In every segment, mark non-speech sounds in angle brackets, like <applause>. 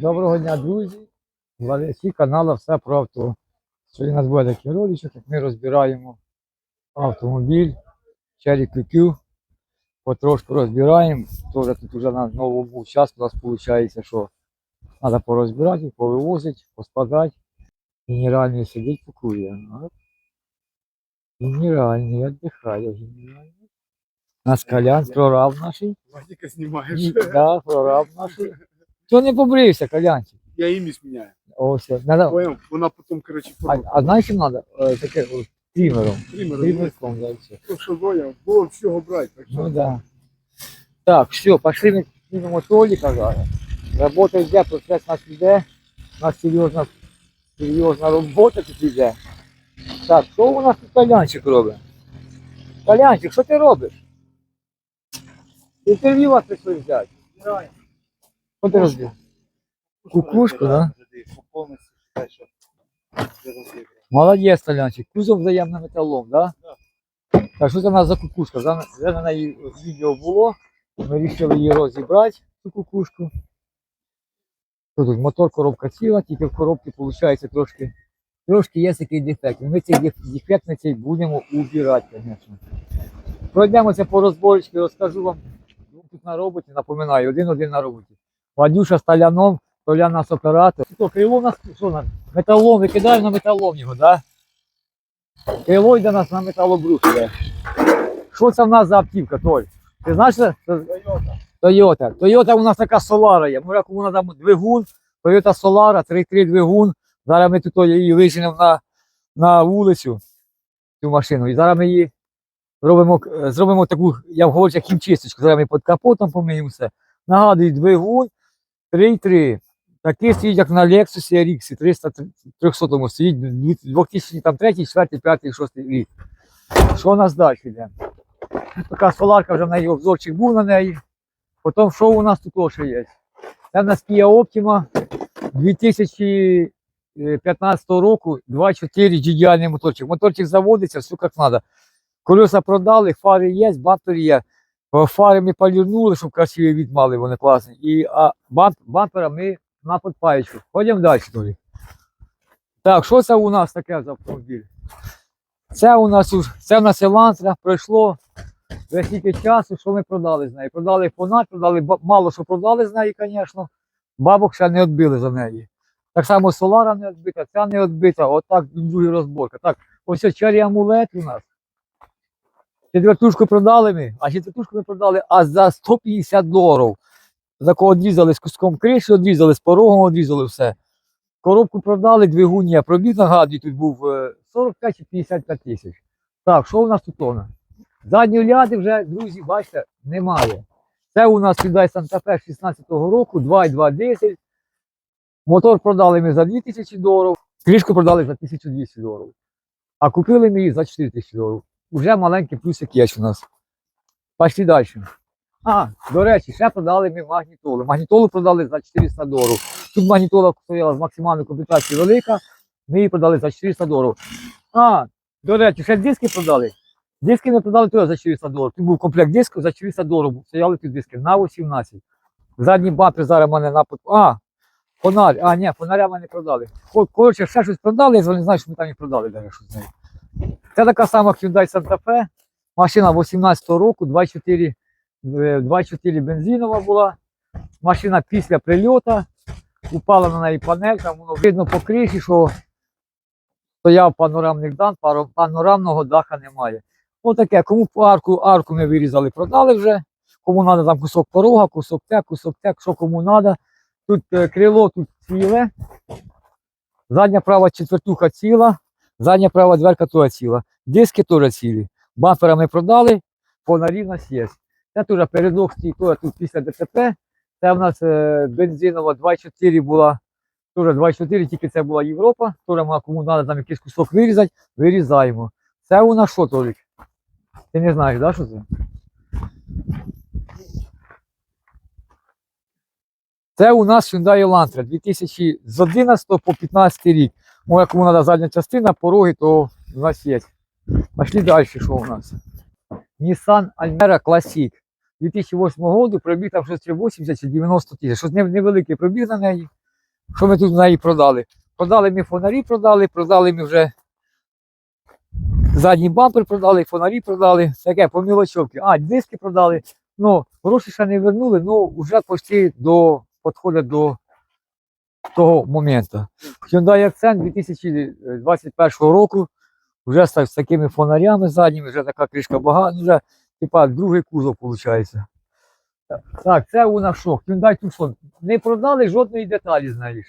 Доброго дня, друзі! Глядачі каналу Все про авто. Сьогодні у нас буде такий роличок, як ми розбираємо автомобіль Cherry QQ. Потрошку розбираємо. Тоже тут вже на новому час у нас виходить, що треба порозбирати, повивозити, поскладати. Генеральний сидить, а? Генеральний віддихає, генеральний. У нас колян, прораб наший. Вадика снимаешь. І- Да, прораб <laughs> наший. Хто не побрився, колянчик? Я имя сменяю. Ось, надо, Понял? Вона потом, короче, а, а знаєш, що треба? Таке о, тримером. Пример. Тримерком, да, і все. Ну, що Зоя, було всього брати. Так що Ну да. Так, все, пошли ми снимемо Толіка зараз. Робота йде, процес у нас йде. У нас серйозна, серйозна робота тут йде. Так, що у нас тут Толянчик робить? Толянчик, що ти робиш? Інтерв'ю вас прийшли взяти. Що робиш? Кукушку, да? Молодець, Толянчик. Кузов взаємним металом, да? Так, що це у нас за кукушка? Вже на неї відео було. Ми вирішили її розібрати, цю кукушку. Тут мотор, коробка ціла, тільки в коробці виходить трошки, трошки є такий дефект. Ми цей деф- дефект на цей будемо убирати, звісно. Пройдемося по розборочці, розкажу вам. Ну, Тут на роботі, напоминаю, один-один на роботі. Вадюша з Таляном, Толя нас оператор. Що, крило у нас що на металом, викидаємо на металом його, да? Крило йде нас на металобрух йде. Що це в нас за автівка, Толь? Ти знаєш, це? Toyota. Toyota у нас така Solara є. Може, кому надо двигун, Toyota Solara, 3.3 двигун. Зараз ми тут її виженемо на, на вулицю, цю машину. І зараз ми її зробимо, е, зробимо таку, я говорю, як хімчисточку. Зараз ми під капотом помиємо все. Нагадую, двигун 3.3. Такий стоїть, як на Lexus RX 300, 300 стоїть 2003, 4, 5, 6 рік. Що нас далі йде? Така соларка вже в неї обзорчик був на неї. Потім що у нас тут ще є? Це в нас Kia Optima 2015 року 2.4 GDI моторчик. Моторчик заводиться, все як треба. Колеса продали, фари є, бампер є. Е, Фари ми полірнули, щоб красивий від мали, вони класні. І а бамп, бампера ми на подпаєчку. Ходимо далі, Толі. Так, що це у нас таке за автомобіль? Це у нас це у нас Елантра пройшло вже стільки часу, що ми продали з неї. Продали фонарь, продали мало що продали з неї, звісно. Бабок ще не відбили за неї. Так само Солара не відбита, ця не відбита, отак друга розборка. Так, ось чарі амулет у нас. Четвертушку продали ми, а четвертушку ми продали аж за 150 доларів. Тако відрізали з куском криші, відрізали з порогом, відрізали все. Коробку продали, двигун є. Пробіг нагадую, тут був е, 45 чи 55 тисяч. Так, що у нас тут вона? Задньої ляди вже, друзі, бачите, немає. Це у нас Hyundai Santa Fe 16-го року, 2,2 дизель. Мотор продали ми за 2000 доларів, кришку продали за 1200 доларів. А купили ми її за 4000 доларів. Уже маленький плюсик є у нас. Пішли далі. А, до речі, ще продали ми магнітолу. Магнітолу продали за 400 доларів. Тут магнітола стояла з максимальною комплектацією велика. Ми її продали за 400 доларів. А, до речі, ще диски продали. Диски ми продали теж за 400 доларів. Тут був комплект дисків за 400 доларів. Стояли тут диски на 18. Задній бампер зараз в мене на А, фонарь. А, ні, фонаря мене продали. Коротше, ще щось продали, я не знаю, що ми там і продали. Даже, щось з нею. Це така сама Hyundai Santa Fe. Машина 18 року, 2.4 е, 2.4 бензинова була. Машина після прильоту. Упала на неї панелька, воно видно по криші, що стояв панорамний дан, панорамного даха немає. Отаке, кому арку, арку ми вирізали, продали вже. Кому треба там кусок порога, кусок те, кусок те, що кому треба. Тут е, крило тут ціле. Задня права четвертуха ціла, задня права дверка теж ціла. Диски теж цілі. Бампера ми продали, фонарі в нас є. Це теж передок стій, тут після ДТП. Це в нас е, бензинова 2.4 була. Теж 2.4, тільки це була Європа. Теж ми кому треба там якийсь кусок вирізати, вирізаємо. Це у нас що, Толік? Ти не знаєш, да, що це? Це у нас Hyundai Elantra 2000 з 11 по 15 рік. Може, кому треба задня частина, пороги, то є. Пошли далі, що у нас. Nissan Almera Classic 2008 року, пробіг там щось 80 чи 90 тисяч. Щось невеликий пробіг на неї. Що ми тут в неї продали? Продали ми фонарі, продали, продали ми вже задній бампер продали, фонарі продали, таке по мілочовки. А, диски продали. Ну, гроші ще не вернули, ну вже почти до підходить до того моменту. Hyundai Accent 2021 року вже з, такими фонарями задніми, вже така кришка багата, ну, вже типа другий кузов виходить. Так, це у нас що? Hyundai Tucson. Не продали жодної деталі з.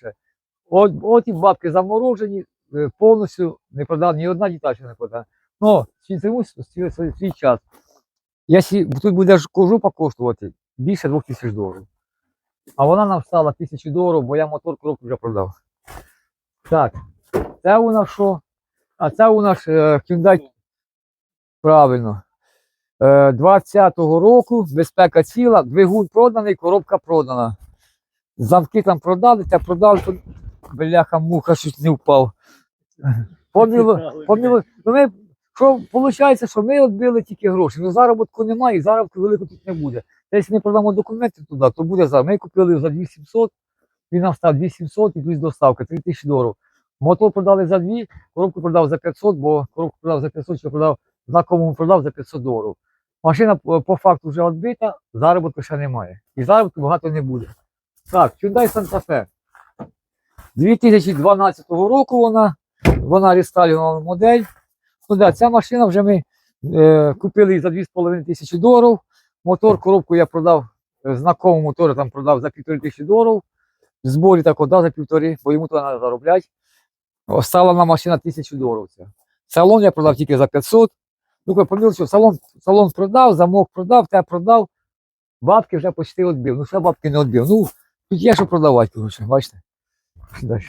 От, от і бабки заморожені, е, повністю не продали, ні одна деталь ще не продана. Ну, свій, свій, час. Якщо тут буде ж жопа коштувати більше двох тисяч доларів. А вона нам стала тисячу доларів, бо я мотор коробку вже продав. Так, це у нас що? А це у нас е, Hyundai. Правильно. Е, 20-го року безпека ціла, двигун проданий, коробка продана. Замки там продали, те продали, то бляха муха щось не впав. Поміло, поміло. Ну, ми, що виходить, що ми відбили тільки гроші. Ну заробітку немає, і заробітку великого тут не буде. Та Якщо ми продамо документи туди, то буде зараз. Ми купили за 2700, він нам став 2700 і плюс доставка, 3000 доларів. Мотор продали за 2, коробку продав за 500, бо коробку продав за 500, що продав, знакомому продав за 500 доларів. Машина по факту вже відбита, заробітку ще немає. І заробітку багато не буде. Так, Hyundai Santa Fe. 2012 року вона, вона рестайлювана модель. Ну да, ця машина вже ми е, купили за 2,5 тисячі доларів. Мотор, коробку я продав, е, знакомому мотору там продав за півтори тисячі доларів. В зборі так да, за півтори, бо йому то треба заробляти. Остала на машина тисячу доларів. Салон я продав тільки за 500. Ну, ви помітили, що салон, салон продав, замок продав, те продав. Бабки вже почти відбив. Ну, ще бабки не відбив. Ну, тут є що продавати, коротше, бачите. Далі.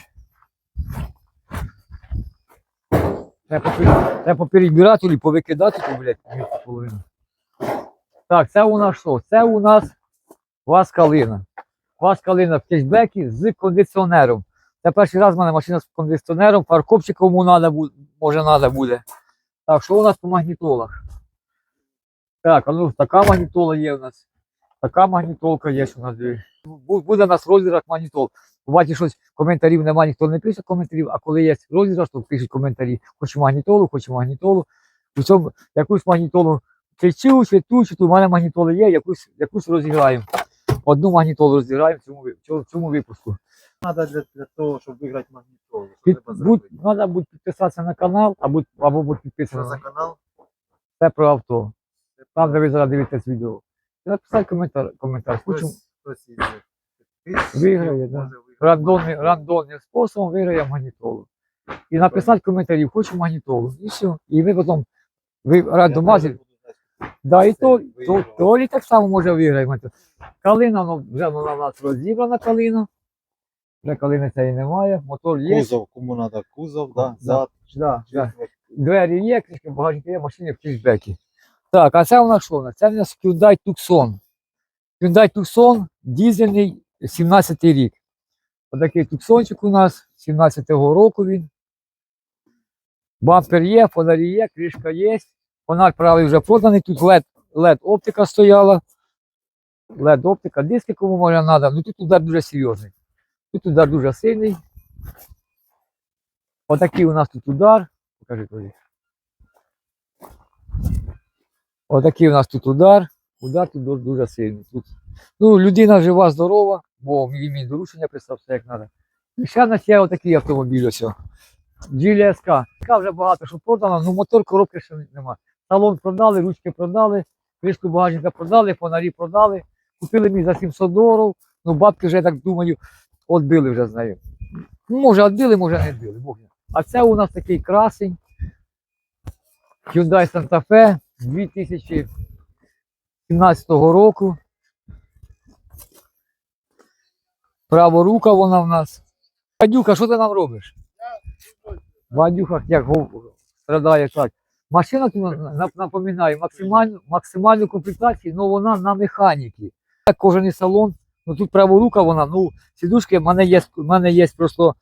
Треба попер- треба поперебирати і повикидати, то, блядь, половину. Так, це у нас що? Це у нас вас калина. Вас калина в кешбекі з кондиціонером. Це перший раз в мене машина з кондиціонером, парковчик кому надо буде, може треба буде. Так, що у нас по магнітолах? Так, ну така магнітола є у нас. Така магнітолка є що у нас. Буде у нас розіграш магнітол. Бачите, щось коментарів немає, ніхто не пише коментарів, а коли є розіграш, то пишуть коментарі. Хочу магнітолу, хочу магнітолу. У цьому якусь магнітолу чи цю, чи ту, чи ту. У мене магнітоли є, якусь, якусь розіграємо. Одну магнітолу розіграємо в цьому, в цьому, випуску. Надо для, для того, щоб виграти магнітолу. Під, треба будь, треба буде підписатися на канал, або, або будь Що підписаний. за канал? Це про авто. Там, де ви зараз дивитесь відео. І написати коментар, коментар. Хочу Хтось, хтось Виграє, да. рандомним, рандомним способом виграє магнітолу. І написати коментарі, хочу магнітолу. І все. І ви потім ви рандомазі. Да, і то, то. Толі так само може виграти. Калина, ну, вже вона в нас розібрана калина. Вже калини цієї немає. Мотор є. Кузов, кому треба кузов, да, зад. Да, да. Двері є, кришка багажник є, машини в кешбекі. Так, а це у нас що? у нас? Це у нас Hyundai Tucson. Hyundai Tucson, дізельний, 17 рік. Отакий туксончик у нас, 17-го року він. Бампер є, фонарі є, кришка є. Фонарь правий вже проданий, тут LED, LED оптика стояла. LED оптика, диски кому може треба. Ну тут удар дуже серйозний. Тут удар дуже сильний. Отакий у нас тут удар. Покажи Толі. Отакий у нас тут удар. Удар тут дуже, сильний. Тут, ну, людина жива, здорова, бо мій, доручення все як треба. І ще в нас отакий автомобіль ось. о. Geely SK. SK вже багато що продано, ну мотор коробки ще нема. Салон продали, ручки продали, кришку багажника продали, фонарі продали. Купили мій за 700 доларів. Ну, бабки вже, я так думаю, відбили вже з нею. Ну, може, відбили, може не відбили. Бог знає. А це у нас такий красень. Hyundai Santa Fe 2017 року. Праворука вона в нас. Вадюка, що ти нам робиш? Вадюха, як гов- страдає так. Машина на- напоминаю, максимальну, максимальну комплектацію, але вона на механіки. Кожаний салон, ну тут праворука вона, ну, сідушки, в мене є, в мене є просто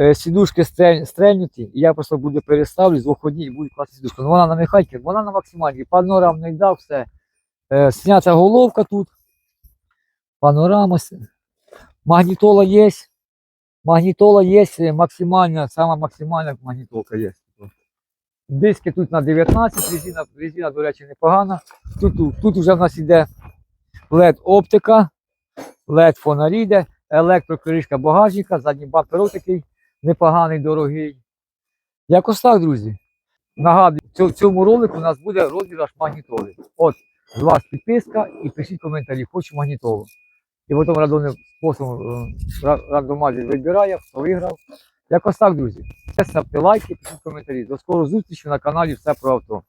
е, сідушки стрель, стрельнуті, і я просто буду переставлю з двох одні і буду класти сідушку. Ну, вона на механіки, вона на максимальній, панорамний дав, все. Е, снята головка тут, панорама, магнітола є, Магнітола є максимальна, сама максимальна магнітолка є. Диски тут на 19, резина, резина, до речі, непогана. Тут, тут, вже в нас іде LED оптика, LED фонарі йде, електрокришка багажника, задній бампер такий непоганий, дорогий. Якось так, друзі. Нагадую, в цьому- ролику у нас буде розіграш магнітоли. От, з вас підписка і пишіть коментарі, хочу магнітолу. І потім радонним способом е, ра- вибирає, хто виграв. Якось так, друзі. Ставте лайки, пишіть коментарі. До скорого зустрічі на каналі Все про авто.